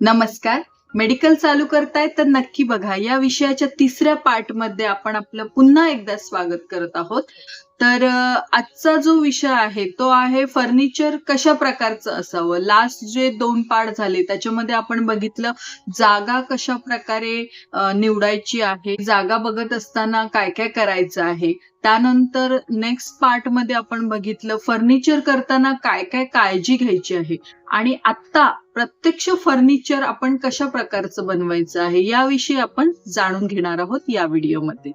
नमस्कार. मेडिकल चालू करताय तर नक्की बघा या विषयाच्या तिसऱ्या पार्टमध्ये आपण आपलं पुन्हा एकदा स्वागत करत आहोत. तर आजचा जो विषय आहे तो आहे फर्निचर कशा प्रकारचं असावं? लास्ट जे दोन पार्ट झाले त्याच्यामध्ये आपण बघितलं जागा कशा प्रकारे निवडायची आहे जागा बघत असताना काय काय करायचं आहे. त्यानंतर नेक्स्ट पार्टमध्ये आपण बघितलं फर्निचर करताना काय काय काळजी घ्यायची आहे. आणि आता प्रत्यक्ष फर्निचर आपण कशा प्रकारचं बनवायचं आहे याविषयी आपण जाणून घेणार आहोत या व्हिडिओमध्ये.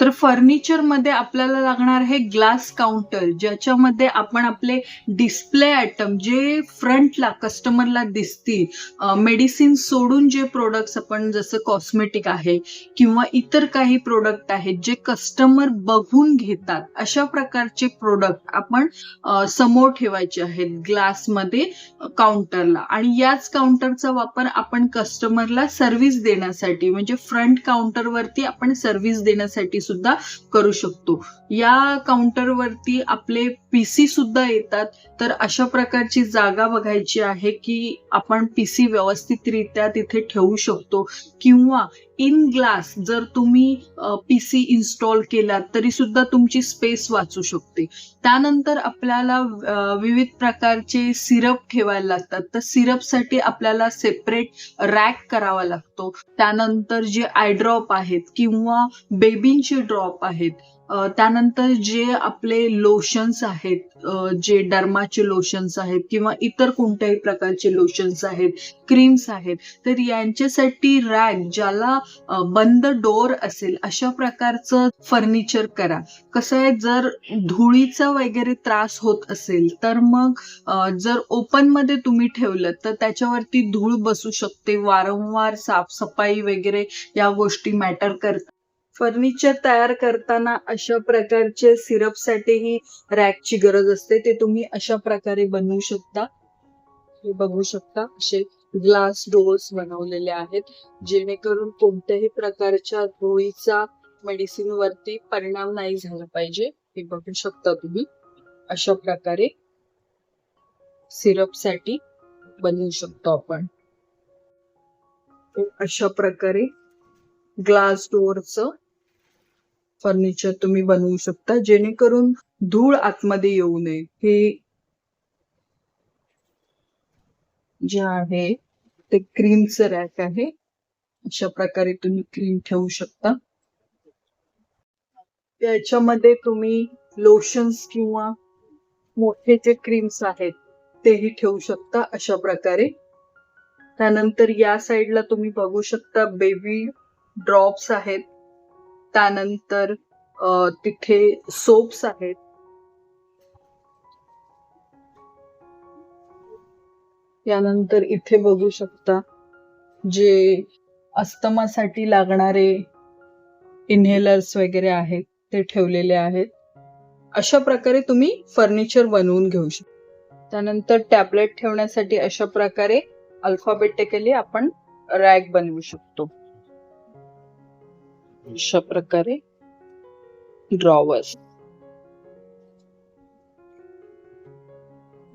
तर फर्निचरमध्ये आपल्याला लागणार आहे ग्लास काउंटर ज्याच्यामध्ये आपण आपले डिस्प्ले आयटम जे फ्रंटला कस्टमरला दिसतील मेडिसिन सोडून जे प्रोडक्ट्स आपण जसं कॉस्मेटिक आहे किंवा इतर काही प्रोडक्ट आहेत जे कस्टमर बघून घेतात अशा प्रकारचे प्रोडक्ट आपण समोर ठेवायचे आहेत ग्लासमध्ये काउंटरला आणि याच काउंटरचा वापर आपण कस्टमरला सर्व्हिस देण्यासाठी म्हणजे फ्रंट काउंटरवरती आपण सर्व्हिस देण्यासाठी सुद्धा करू शकतो. या काउंटरवरती आपले पीसी सुद्धा येतात. तर अशा प्रकारची जागा बघायची आहे की आपण पीसी व्यवस्थितरित्या तिथे ठेवू शकतो. किंवा इन ग्लास जर तुम्ही पीसी इन्स्टॉल केलात तरी सुद्धा तुमची स्पेस वाचू शकते. त्यानंतर आपल्याला विविध प्रकारचे सिरप ठेवायला लागतात. तर सिरपसाठी आपल्याला सेपरेट रॅक करावा लागतो. त्यानंतर जे आय ड्रॉप आहेत किंवा बेबींचे ड्रॉप आहेत त्यानंतर जे आपले लोशन्स आहेत जे डर्माचे लोशन्स आहेत किंवा इतर कोणत्याही प्रकारचे लोशन्स आहेत क्रीम्स आहेत तर यांच्यासाठी रॅक ज्याला बंद डोअर असेल अशा प्रकारचं फर्निचर करा. कसं आहे जर धुळीचा वगैरे त्रास होत असेल तर मग जर ओपनमध्ये तुम्ही ठेवलं तर त्याच्यावरती धूळ बसू शकते. वारंवार साफसफाई वगैरे या गोष्टी मॅटर करतात. फर्निचर तयार करताना अशा प्रकारचे सिरपसाठीही रॅकची गरज असते. ते तुम्ही अशा प्रकारे बनवू शकता. हे बघू शकता असे ग्लास डोअर्स बनवलेले आहेत. जेणेकरून कोणत्याही प्रकारच्या धुळीचा मेडिसिन वरती परिणाम नाही झाला पाहिजे. हे बघू शकता तुम्ही. अशा प्रकारे सिरपसाठी बनवू शकतो आपण. अशा प्रकारे ग्लास डोअरचं फर्निचर तुम्ही बनवू शकता जेणेकरून धूळ आतमध्ये येऊ नये. हे जे आहे ते क्रीमचं रॅक आहे. अशा प्रकारे तुम्ही क्रीम ठेवू शकता. त्याच्यामध्ये तुम्ही लोशन्स किंवा मोठे जे क्रीम्स आहेत तेही ठेवू शकता अशा प्रकारे. त्यानंतर या साईडला तुम्ही बघू शकता बेबी ड्रॉप्स आहेत. त्यानंतर तिथे सोप्स आहेत. त्यानंतर इथे बघू शकता जे अस्थमासाठी लागणारे इन्हेलर्स वगैरे आहेत ते ठेवलेले आहेत. अशा प्रकारे तुम्ही फर्निचर बनवून घेऊ शकता. त्यानंतर टॅबलेट ठेवण्यासाठी अशा प्रकारे अल्फाबेटिकली आपण रॅक बनवू शकतो. अशा प्रकारे ड्रॉवर्स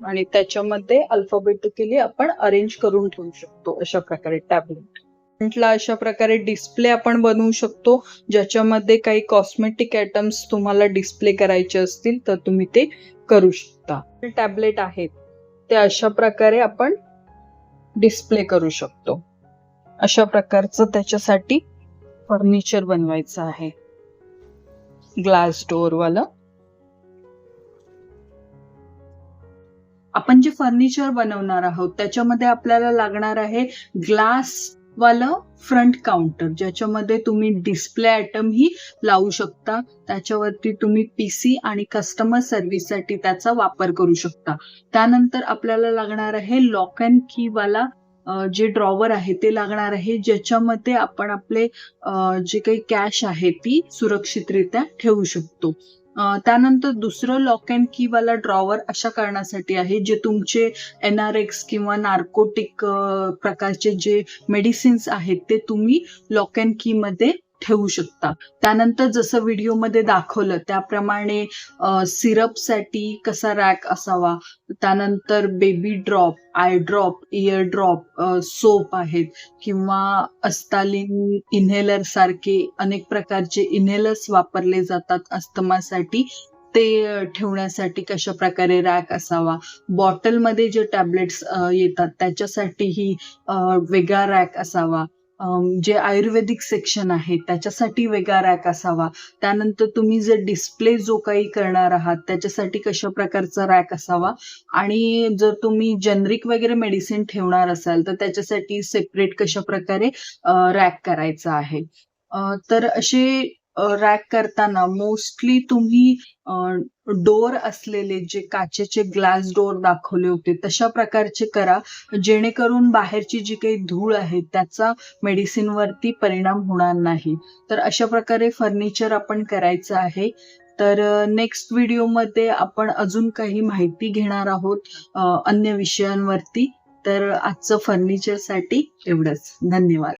आणि त्याच्यामध्ये अल्फाबेटिकली आपण अरेंज करून ठेवू शकतो अशा प्रकारे टॅबलेट ला अशा प्रकारे डिस्प्ले आपण बनवू शकतो. ज्याच्यामध्ये काही कॉस्मेटिक आयटम्स तुम्हाला डिस्प्ले करायचे असतील तर तुम्ही ते करू शकता. टॅबलेट आहेत ते अशा प्रकारे आपण डिस्प्ले करू शकतो. अशा प्रकारचं त्याच्यासाठी फर्निचर बनवायचं आहे. ग्लास डोअर वाला आपण जे फर्निचर बनवणार आहोत त्याच्यामध्ये आपल्याला लागणार आहे ग्लास वालं फ्रंट काउंटर. ज्याच्यामध्ये तुम्ही डिस्प्ले आयटम ही लावू शकता. त्याच्यावरती तुम्ही पीसी आणि कस्टमर सर्व्हिससाठी त्याचा वापर करू शकता. त्यानंतर आपल्याला लागणार आहे लॉक अँड की वाला जे ड्रॉवर आहे ते लागणार आहे ज्याच्यामध्ये आपण आपले जे काही कॅश आहे ती सुरक्षितरित्या ठेवू शकतो. त्यानंतर दुसरं लॉक अँड की वाला ड्रॉवर अशा कारणासाठी आहे जे तुमचे एनआरएक्स किंवा नार्कोटिक प्रकारचे जे मेडिसिन्स आहेत ते तुम्ही लॉक अँड की मध्ये ठेवू शकता. त्यानंतर जसं व्हिडिओमध्ये दाखवलं त्याप्रमाणे सिरपसाठी कसा रॅक असावा? त्यानंतर baby drop eye drop ear drop soap आहेत. किंवा अस्तालिन इन्हेलर सारखे अनेक प्रकारचे इन्हेलर्स वापरले जातात अस्थमासाठी. ते ठेवण्यासाठी कशा प्रकारे रॅक असावा? बॉटलमध्ये जे टॅबलेट्स येतात त्याच्यासाठीही वेगळा रॅक असावा. जे आयुर्वेदिक सेक्शन आहे त्याच्यासाठी वेगळा रॅक असावा. त्यानंतर तुम्ही जे डिस्प्ले जो काही करणार आहात त्याच्यासाठी कशा प्रकारचा रॅक असावा? आणि जर तुम्ही जनरिक वगैरे मेडिसिन ठेवणार असाल तर त्याच्यासाठी सेपरेट कशा प्रकारे रॅक करायचा आहे? तर असे रॅक करताना मोस्टली तुम्ही डोअर असलेले जे काचेचे ग्लास डोअर दाखवले होते तशा प्रकारचे करा. जेणेकरून बाहेरची जी काही धूळ आहे त्याचा मेडिसिनवरती परिणाम होणार नाही. तर अशा प्रकारे फर्निचर आपण करायचं आहे. तर नेक्स्ट व्हिडिओमध्ये आपण अजून काही माहिती घेणार आहोत अन्य विषयांवरती. तर आजचं फर्निचरसाठी एवढंच. धन्यवाद.